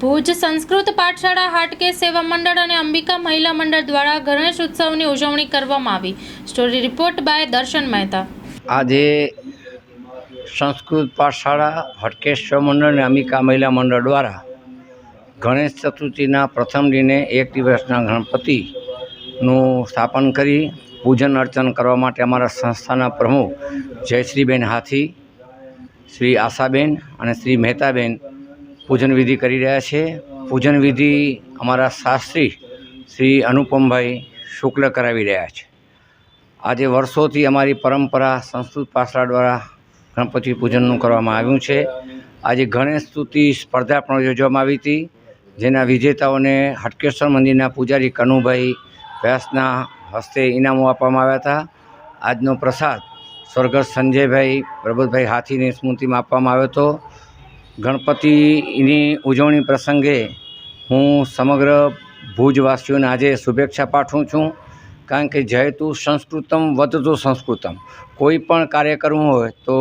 ભુજ સંસ્કૃત પાઠશાળા હાટકે સેવા મંડળ અને અંબિકા મહિલા મંડળ દ્વારા ગણેશ ઉત્સવની ઉજવણી કરવામાં આવી. સ્ટોરી રિપોર્ટ બાય દર્શન મહેતા. આજે સંસ્કૃત પાઠશાળા હટકેશ્વર મંડળ અને અંબિકા મહિલા મંડળ દ્વારા ગણેશ ચતુર્થીના પ્રથમ દિને એક દિવસના ગણપતિનું સ્થાપન કરી પૂજન અર્ચન કરવા માટે અમારા સંસ્થાના પ્રમુખ જયશ્રીબેન હાથી, શ્રી આશાબેન અને શ્રી મહેતાબેન પૂજન વિધિ કરી રહ્યા છે. પૂજન વિધિ અમારા શાસ્ત્રી શ્રી અનુપમભાઈ શુક્લ કરાવી રહ્યા છે. આજે વર્ષોથી અમારી પરંપરા સંસ્કૃત પાઠશાળા દ્વારા ગણપતિ પૂજનનું કરવામાં આવ્યું છે. આજે ગણેશ સ્તુતિ સ્પર્ધા પણ યોજવામાં આવી હતી, જેના વિજેતાઓને હટકેશ્વર મંદિરના પૂજારી કનુભાઈ વ્યાસના હસ્તે ઇનામો આપવામાં આવ્યા હતા. આજનો પ્રસાદ સ્વર્ગસ્થ સંજયભાઈ પ્રબોધભાઈ હાથીની સ્મૃતિમાં આપવામાં આવ્યો હતો. ગણપતિની ઉજવણી પ્રસંગે હું સમગ્ર ભુજવાસીઓને આજે શુભેચ્છા પાઠવું છું. કારણ કે જયતુ સંસ્કૃતમ વધતું સંસ્કૃતમ. કોઈ પણ કાર્ય કરવું હોય તો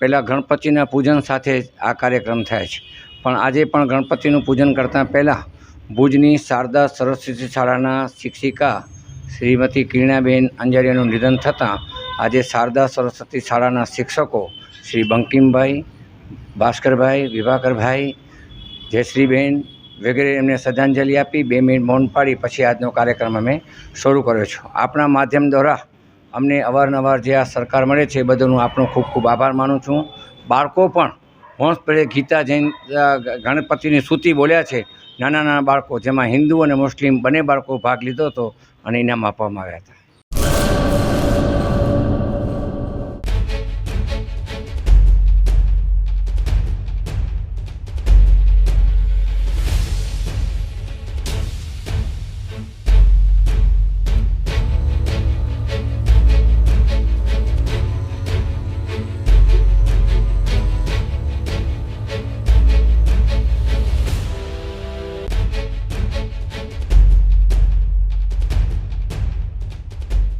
પહેલાં ગણપતિના પૂજન સાથે જ આ કાર્યક્રમ થાય છે. પણ આજે પણ ગણપતિનું પૂજન કરતાં પહેલાં ભુજની શારદા સરસ્વતી શાળાના શિક્ષિકા શ્રીમતી કિરણાબેન અંજારિયાનું નિધન થતાં આજે શારદા સરસ્વતી શાળાના શિક્ષકો શ્રી બંકિમભાઈ ભાસ્કરભાઈ વિભાકરભાઈ જયશ્રીબેન વગેરે એમને શ્રદ્ધાંજલિ આપી બે મિનિટ મૌન પાડી, પછી આજનો કાર્યક્રમ અમે શરૂ કર્યો છે. આપણા માધ્યમ દ્વારા અમને અવારનવાર જે આ સરકાર મળે છે એ બદલનું આપણો ખૂબ ખૂબ આભાર માનું છું. બાળકો પણ વંશપરે ગીતા જૈન ગણપતિની સૂતિ બોલ્યા છે. નાના નાના બાળકો, જેમાં હિન્દુ અને મુસ્લિમ બંને બાળકો ભાગ લીધો હતો અને ઇનામ આપવામાં આવ્યા હતા.